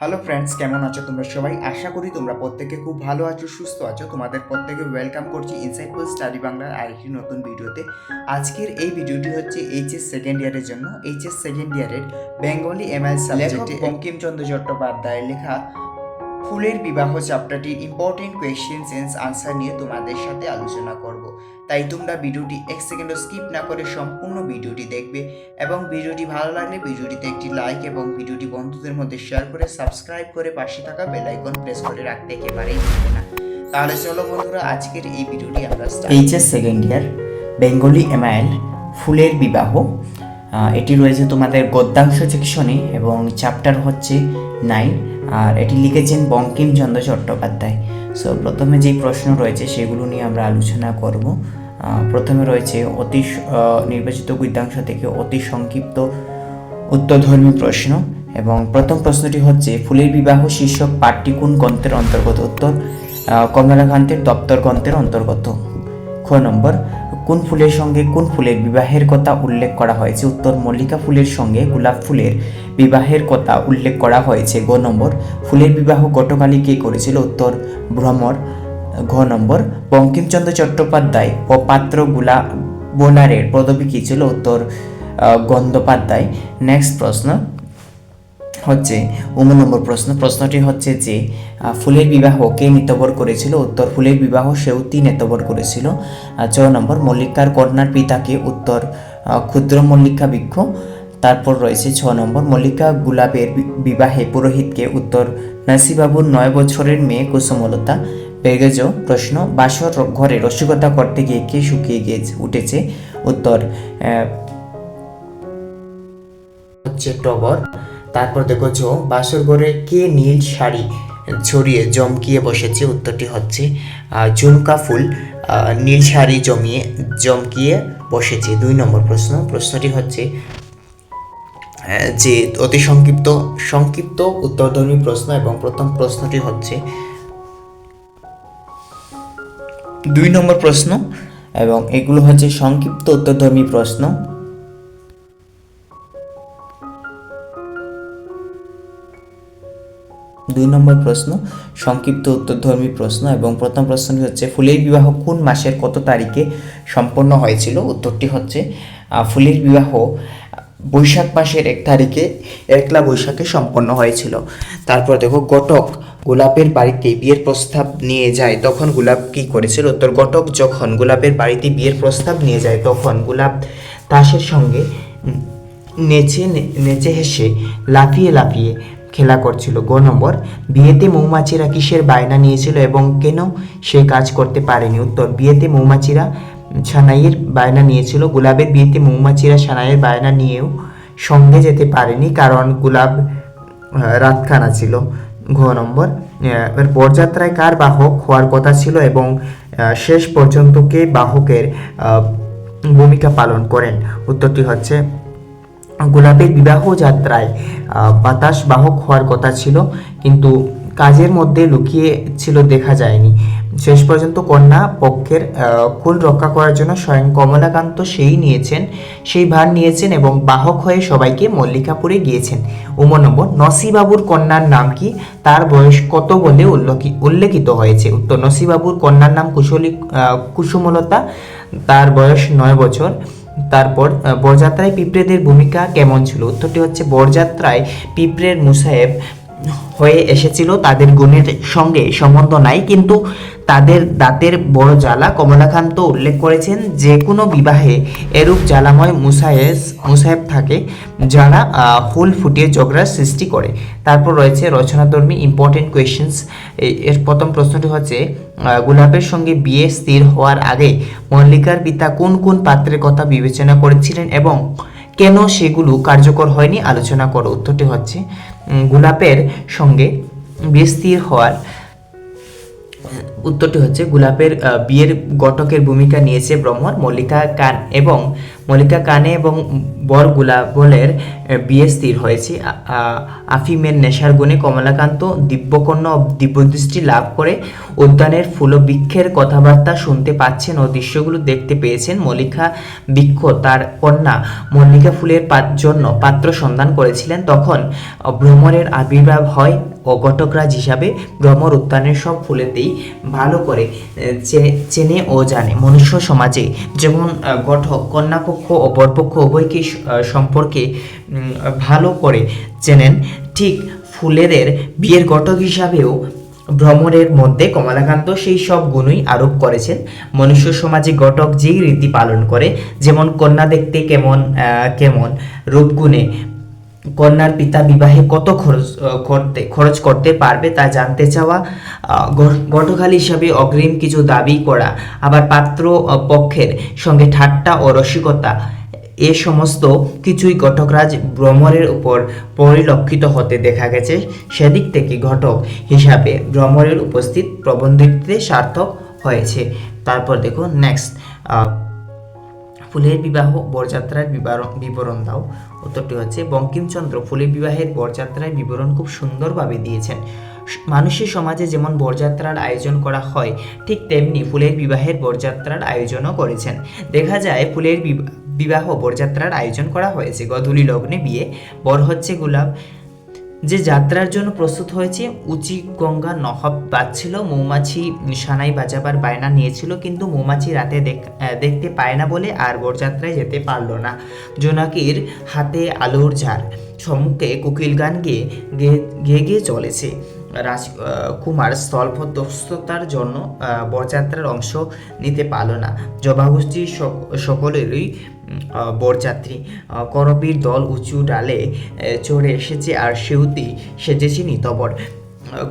Hello friends কেমন আছো তোমরা সবাই? আশা করি তোমরা প্রত্যেকে খুব ভালো আছো সুস্থ আছো। তোমাদের প্রত্যেকে ওয়েলকাম করছি ইনসাইটফুল স্টাডি বাংলার আরেকটি নতুন ভিডিওতে। আজকের এই ভিডিওটি হচ্ছে এইচএস সেকেন্ড ইয়ারের জন্য। এইচএস সেকেন্ড ইয়ারের বেঙ্গলি এমআই সাবজেক্টে বঙ্কিমচন্দ্র চট্টোপাধ্যায়ের লেখা ফুলের বিবাহ চ্যাপ্টারটির ইম্পর্টেন্ট কোয়েশ্চেন্স এন্ড আনসার নিয়ে তোমাদের সাথে আলোচনা করব। তাই তোমরা ভিডিওটি এক সেকেন্ডও স্কিপ না করে সম্পূর্ণ ভিডিওটি দেখবে এবং ভিডিওটি ভালো লাগলে ভিডিওটিতে একটি লাইক এবং ভিডিওটি বন্ধুদের মধ্যে শেয়ার করে সাবস্ক্রাইব করে পাশে থাকা বেল আইকন প্রেস করে রাখতে একেবারেই ভুলবে না। তাহলে চলো বন্ধুরা, আজকের এই ভিডিওটি আমরা HS second year Bengali MIL ফুলের বিবাহ। এটি রয়েছে তোমাদের গদ্যাংশ সেকশনে এবং চ্যাপ্টার হচ্ছে নাইন আর এটি লিখেছেন বঙ্কিমচন্দ্র চট্টোপাধ্যায়। সো প্রথমে যেই প্রশ্ন রয়েছে সেগুলো নিয়ে আমরা আলোচনা করব। প্রথমে রয়েছে অতি নির্বাচিত গদ্যাংশ থেকে অতি সংক্ষিপ্ত উত্তরধর্মী প্রশ্ন এবং প্রথম প্রশ্নটি হচ্ছে, ফুলের বিবাহ শীর্ষক পাঠটি কোন গ্রন্থের অন্তর্গত? উত্তর কমলাকান্তের দপ্তর গ্রন্থের অন্তর্গত। খ নম্বর, কোন ফুলের সঙ্গে কোন ফুলের বিবাহের কথা উল্লেখ করা হয়েছে? উত্তর, মল্লিকা ফুলের সঙ্গে গোলাপ ফুলের বিবাহের কথা উল্লেখ করা হয়েছে গ নম্বর। ফুলের বিবাহ গতকালই কে করেছিল? উত্তর ভ্রমর ঘ নম্বর। বঙ্কিমচন্দ্র চট্টোপাধ্যায় ও পাত্রগুলা বোলারের পদবী কী ছিল? উত্তর আহ, গন্ধোপাধ্যায়। নেক্সট প্রশ্ন হচ্ছে উম নম্বর প্রশ্ন। প্রশ্নটি হচ্ছে যে ফুলের বিবাহ কে নিতবর করেছিল? উত্তর ফুলের বিবাহ সেউতি নেতবর করেছিল। চ নম্বর মল্লিকার কন্যার পিতাকে উত্তর ক্ষুদ্র মল্লিকা বৃক্ষ তারপর রয়েছে ছ নম্বর মল্লিকা গুলাবের বিবাহে পুরোহিতকে উত্তর, নাসিবাবুর নয় বছরের মেয়ে কুসুমলতা পেগেজ প্রশ্ন, বাসর ঘরে রসিকতা করতে গিয়ে কে শুকিয়ে গিয়ে উঠেছে উত্তর হচ্ছে টগর। তারপর দেখো ছ বাসর ঘরে কে নীল শাড়ি ছড়িয়ে জমকিয়ে বসেছে? উত্তরটি হচ্ছে ঝুমকা ফুল নীল শাড়ি জমিয়ে, জমকিয়ে বসেছে। দুই নম্বর প্রশ্ন, প্রশ্নটি হচ্ছে যে অতি সংক্ষিপ্ত সংক্ষিপ্ত উত্তরধর্মী প্রশ্ন এবং প্রথম প্রশ্নটি হচ্ছে দুই নম্বর প্রশ্ন এবং এগুলো হচ্ছে সংক্ষিপ্ত উত্তরধর্মী প্রশ্ন। দুই নম্বর প্রশ্ন, সংক্ষিপ্ত উত্তরধর্মী প্রশ্ন এবং প্রথম প্রশ্নটি হচ্ছে, ফুলের বিবাহ কোন মাসের কত তারিখে সম্পন্ন হয়েছিল? উত্তরটি হচ্ছে ফুলের বিবাহ বৈশাখ মাসের এক তারিখে একলা বৈশাখে সম্পন্ন হয়েছিল। তারপর দেখো ঘটক গোলাপের বাড়িতে বিয়ের প্রস্তাব নিয়ে যায়, তখন গোলাপ কি করেছিল? উত্তর ঘটক যখন গোলাপের বাড়িতে বিয়ের প্রস্তাব নিয়ে যায়, তখন গোলাপ তাসের সঙ্গে নেচে নেচে হেসে লাফিয়ে লাফিয়ে খেলা করছিল। গ নম্বর, বিয়েতে মৌমাছিরা কিসের বায়না নিয়েছিল এবং কেন সে কাজ করতে পারেনি? উত্তর, বিয়েতে মৌমাছিরা সানাইয়ের বায়না নিয়েছিল। গোলাপের বিয়েতে মৌমাছিরা সানাইয়ের বায়না নিয়েও সঙ্গে যেতে পারেনি কারণ গোলাপ রাতখানা ছিল ঘ নম্বর। এবার বরযাত্রায় কার বাহক হওয়ার কথা ছিল এবং শেষ পর্যন্ত কে বাহকের ভূমিকা পালন করেন? উত্তরটি হচ্ছে গোলাপের বিবাহ যাত্রায় বাতাস বাহক হওয়ার কথা ছিল, কিন্তু কাজের মধ্যে লুকিয়ে ছিল দেখা যায়নি। শেষ পর্যন্ত কন্যা পক্ষের কুল রক্ষা করার জন্য স্বয়ং কমলাকান্ত সেই নিয়েছেন, সেই ভার নিয়েছেন এবং বাহক হয়ে সবাইকে মল্লিকাপুরে গিয়েছেন। উমর নম্বর, নসিবাবুর কন্যার নাম কি? তার বয়স কত বলে উল্লেখি- উল্লেখিত হয়েছে? উত্তর, নসিবাবুর কন্যার নাম কুশলী কুসুমলতা, তার বয়স নয় বছর। তারপর বরযাত্রায় পিঁপড়েদের ভূমিকা কেমন ছিল? উত্তরটি হচ্ছে, বরযাত্রায় পিঁপড়ের মুসাহেব হয়ে এসেছিল, তাদের গুণের সঙ্গে সম্বন্ধ নাই, কিন্তু তাদের দাঁতের বড় জ্বালা কমলাকান্ত উল্লেখ করেছেন, যে কোনো বিবাহে এরূপ জ্বালাময় মুসাহেব মুসাহেব থাকে, যারা ফুল ফুটিয়ে ঝগড়ার সৃষ্টি করে। তারপর রয়েছে রচনাধর্মী ইম্পর্টেন্ট কোয়েশ্চেন্স এর প্রথম প্রশ্নটি হচ্ছে গোলাপের সঙ্গে বিয়ে স্থির হওয়ার আগে মল্লিকার পিতা কোন কোন পাত্রের কথা বিবেচনা করেছিলেন এবং কেন সেগুলো কার্যকর হয়নি? আলোচনা করো। উত্তরটি হচ্ছে গোলাপের সঙ্গে বিয়ে স্থির হওয়ার, উত্তরটি হচ্ছে, গোলাপের বিয়ের গটকের ভূমিকা নিয়েছে ব্রহ্মর মল্লিকা কান এবং মল্লিকা কানে এবং বর গুলাবলের বিয়ে স্থির হয়েছে। আফিমের নেশার গুণে কমলাকান্ত দিব্যকর্ণ দিব্যদৃষ্টি লাভ করে উদ্যানের ফুলবৃক্ষের কথাবার্তা শুনতে পাচ্ছেন ও দৃশ্যগুলো দেখতে পেয়েছেন মল্লিকা বৃক্ষ তার কন্যা মল্লিকা ফুলের জন্য পাত্র সন্ধান করেছিলেন। তখন আহ, ভ্রমরের আবির্ভাব হয় ও ঘটকরাজ হিসাবে ভ্রমর উদ্যানের সব ফুলেতেই ভালো করে চেনে ও জানে। মনুষ্য সমাজে যেমন ঘটক কন্যাপক্ষ ও বরপক্ষ উভয়কে সম্পর্কে ভালো করে চেনেন। ঠিক ফুলেদের বিয়ের ঘটক হিসাবেও ভ্রমণের মধ্যে কমলাকান্ত সেই সব গুণই আরোপ করেছেন। মনুষ্য সমাজে ঘটক যেই রীতি পালন করে, যেমন কন্যা দেখতে কেমন কেমন, রূপগুণে কন্যার পিতা বিবাহে কত খরচ করতে খরচ করতে পারবে তা জানতে চাওয়া আহ, ঘ- ঘটকাল হিসাবে অগ্রিম কিছু দাবি করা আবার পাত্র পক্ষের সঙ্গে ঠাট্টা ও রসিকতা এ সমস্ত কিছুই ঘটকরাজ ভ্রমরের উপর পরিলক্ষিত হতে দেখা গেছে। সেদিক থেকে ঘটক হিসাবে ভ্রমরের উপস্থিত প্রবন্ধিতে সার্থক হয়েছে। তারপর দেখো নেক্সট ফুলের বিবাহ, বরযাত্রার বিবরণ দাও। উত্তরটি হচ্ছে, বঙ্কিমচন্দ্র ফুলের বিবাহের বরযাত্রার বিবরণ খুব সুন্দরভাবে দিয়েছেন। মানুষের সমাজে যেমন বরযাত্রার আয়োজন করা হয়, ঠিক তেমনি ফুলের বিবাহের বরযাত্রার আয়োজনও করেছেন। দেখা যায়, ফুলের বিবা- বিবাহ, বরযাত্রার আয়োজন করা হয়েছে। গধূলি লগ্নে বিয়ে, বর হচ্ছে গোলাপ যে যাত্রার জন্য প্রস্তুত হয়েছে, উচি গঙ্গা নহব বাজছিল, মৌমাছি সানাই বাজাবার বায়না নিয়েছিল, কিন্তু মৌমাছি রাতে দেখ- দেখতে পায় না বলে আর বরযাত্রায় যেতে পারল না। জোনাকির হাতে আলোর ঝাড়, সম্মুখে কোকিল গান গেয়ে গেয়ে, গিয়ে চলেছে। রাজ আহ, কুমার স্থলপদস্থতার জন্য বরযাত্রার অংশ নিতে পারল না। জবাগোষ্ঠীর সক- সকলেরই বরযাত্রী করবীর দল উঁচু ডালে চড়ে এসেছে আর সেউতি সেজেছে নিতবর।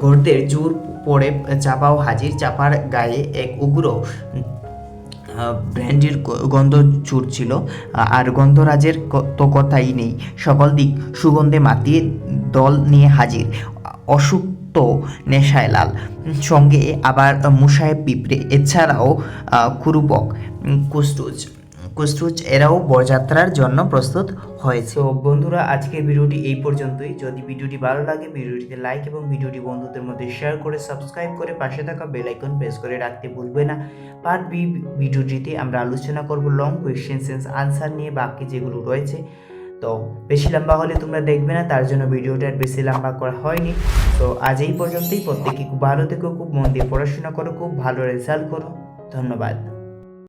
গর্দের জোর পড়ে চাপাও হাজির চাপার গায়ে এক উগ্র ব্র্যান্ডির গন্ধ ছুটছিল আর গন্ধরাজের তো কথাই নেই। সকল দিক সুগন্ধে মাতিয়ে দল নিয়ে হাজির। অসুক্ত নেশায় লাল। সঙ্গে আবার মুসাহেব পিঁপড়ে, এছাড়াও কুরুবক কুস্তুজ। কুস্তুজ এরাও বরযাত্রার জন্য প্রস্তুত হয়েছে। তো বন্ধুরা, আজকের ভিডিওটি এই পর্যন্তই। যদি ভিডিওটি ভালো লাগে, ভিডিওটিতে লাইক এবং ভিডিওটি বন্ধুদের মধ্যে শেয়ার করে সাবস্ক্রাইব করে পাশে থাকা বেল আইকন প্রেস করে রাখতে ভুলবে না। পার্ট বি ভিডিওটিতে আমরা আলোচনা করব লং কোয়েশ্চেন সেন্স আনসার নিয়ে, বাকি যেগুলো রয়েছে। তো বেশি লম্বা হলে তোমরা দেখবে না, তার জন্য ভিডিওটা বেশি লম্বা করা হয়নি। তো আজ এই পর্যন্তই। প্রত্যেকে খুব ভালো থেকো, খুব মন দিয়ে পড়াশোনা করো, খুব ভালো রেজাল্ট করো। ধন্যবাদ।